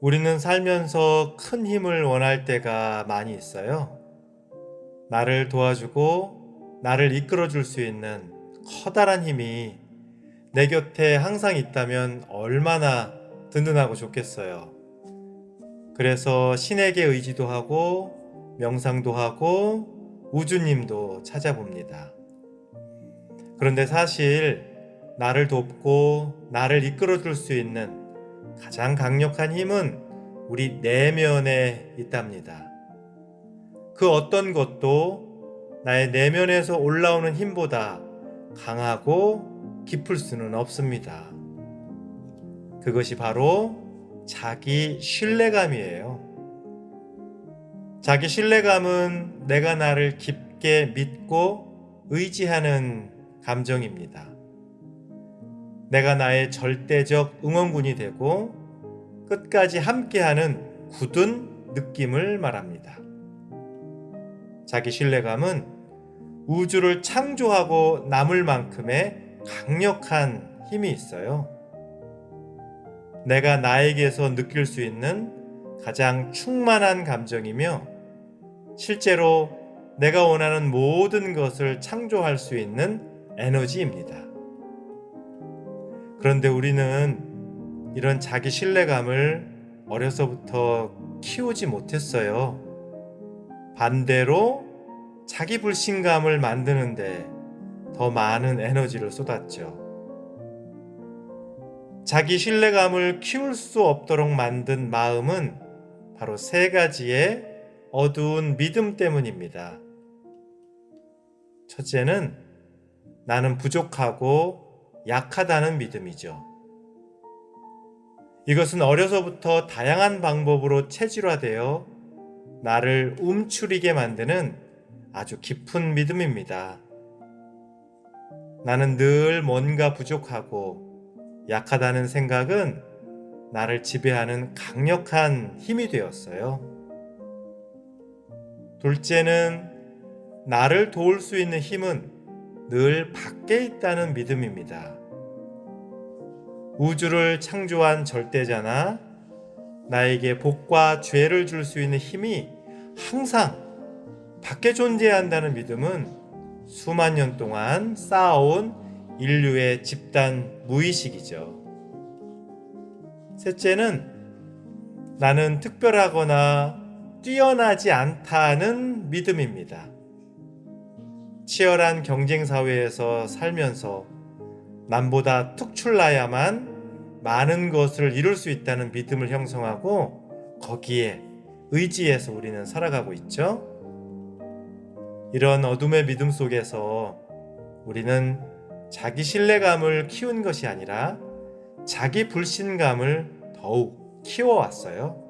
우리는 살면서 큰 힘을 원할 때가 많이 있어요. 나를 도와주고 나를 이끌어 줄 수 있는 커다란 힘이 내 곁에 항상 있다면 얼마나 든든하고 좋겠어요. 그래서 신에게 의지도 하고 명상도 하고 우주님도 찾아봅니다. 그런데 사실 나를 돕고 나를 이끌어 줄 수 있는 가장 강력한 힘은 우리 내면에 있답니다. 그 어떤 것도 나의 내면에서 올라오는 힘보다 강하고 깊을 수는 없습니다. 그것이 바로 자기 신뢰감이에요. 자기 신뢰감은 내가 나를 깊게 믿고 의지하는 감정입니다. 내가 나의 절대적 응원군이 되고 끝까지 함께하는 굳은 느낌을 말합니다. 자기 신뢰감은 우주를 창조하고 남을 만큼의 강력한 힘이 있어요. 내가 나에게서 느낄 수 있는 가장 충만한 감정이며 실제로 내가 원하는 모든 것을 창조할 수 있는 에너지입니다. 그런데 우리는 이런 자기 신뢰감을 어려서부터 키우지 못했어요. 반대로 자기 불신감을 만드는데 더 많은 에너지를 쏟았죠. 자기 신뢰감을 키울 수 없도록 만든 마음은 바로 세 가지의 어두운 믿음 때문입니다. 첫째는 나는 부족하고 약하다는 믿음이죠. 이것은 어려서부터 다양한 방법으로 체질화되어 나를 움츠리게 만드는 아주 깊은 믿음입니다. 나는 늘 뭔가 부족하고 약하다는 생각은 나를 지배하는 강력한 힘이 되었어요. 둘째는 나를 도울 수 있는 힘은 늘 밖에 있다는 믿음입니다. 우주를 창조한 절대자나 나에게 복과 죄를 줄 수 있는 힘이 항상 밖에 존재한다는 믿음은 수만 년 동안 쌓아온 인류의 집단 무의식이죠. 셋째는 나는 특별하거나 뛰어나지 않다는 믿음입니다. 치열한 경쟁 사회에서 살면서 남보다 특출나야만 많은 것을 이룰 수 있다는 믿음을 형성하고 거기에 의지해서 우리는 살아가고 있죠. 이런 어둠의 믿음 속에서 우리는 자기 신뢰감을 키운 것이 아니라 자기 불신감을 더욱 키워왔어요.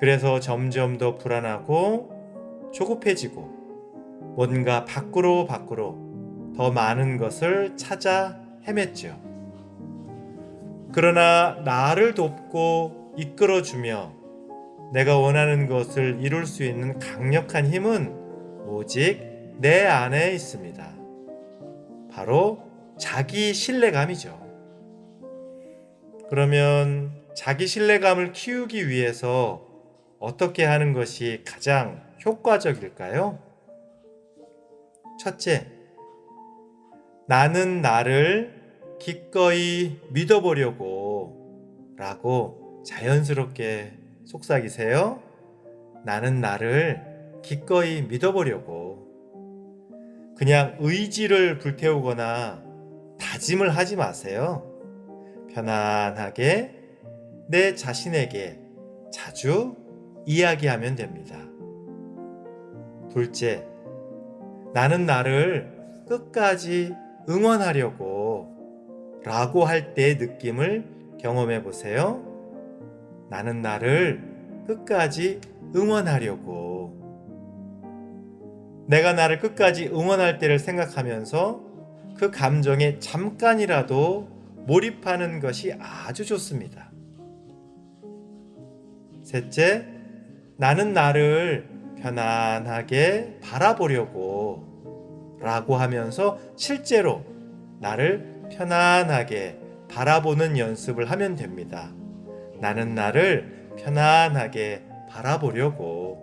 그래서 점점 더 불안하고 조급해지고 뭔가 밖으로 밖으로 더 많은 것을 찾아 헤맸죠. 그러나 나를 돕고 이끌어주며 내가 원하는 것을 이룰 수 있는 강력한 힘은 오직 내 안에 있습니다. 바로 자기 신뢰감이죠. 그러면 자기 신뢰감을 키우기 위해서 어떻게 하는 것이 가장 효과적일까요? 첫째, 나는 나를 기꺼이 믿어보려고 라고 자연스럽게 속삭이세요. 나는 나를 기꺼이 믿어보려고. 그냥 의지를 불태우거나 다짐을 하지 마세요. 편안하게 내 자신에게 자주 이야기하면 됩니다. 둘째, 나는 나를 끝까지 응원하려고 라고 할 때의 느낌을 경험해 보세요. 나는 나를 끝까지 응원하려고. 내가 나를 끝까지 응원할 때를 생각하면서 그 감정에 잠깐이라도 몰입하는 것이 아주 좋습니다. 셋째, 나는 나를 편안하게 바라보려고 라고 하면서 실제로 나를 편안하게 바라보는 연습을 하면 됩니다. 나는 나를 편안하게 바라보려고.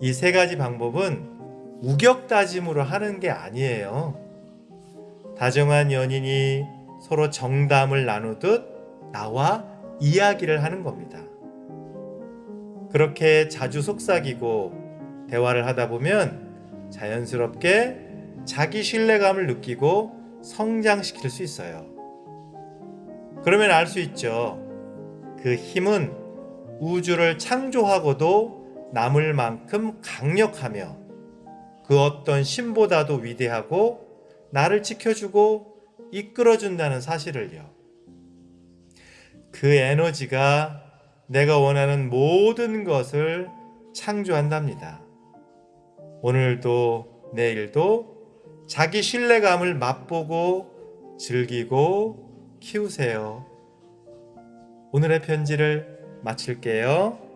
이 세 가지 방법은 우격다짐으로 하는 게 아니에요. 다정한 연인이 서로 정담을 나누듯 나와 이야기를 하는 겁니다. 그렇게 자주 속삭이고 대화를 하다 보면 자연스럽게 자기 신뢰감을 느끼고 성장시킬 수 있어요. 그러면 알 수 있죠. 그 힘은 우주를 창조하고도 남을 만큼 강력하며 그 어떤 신보다도 위대하고 나를 지켜주고 이끌어준다는 사실을요. 그 에너지가 내가 원하는 모든 것을 창조한답니다. 오늘도 내일도 자기 신뢰감을 맛보고 즐기고 키우세요. 오늘의 편지를 마칠게요.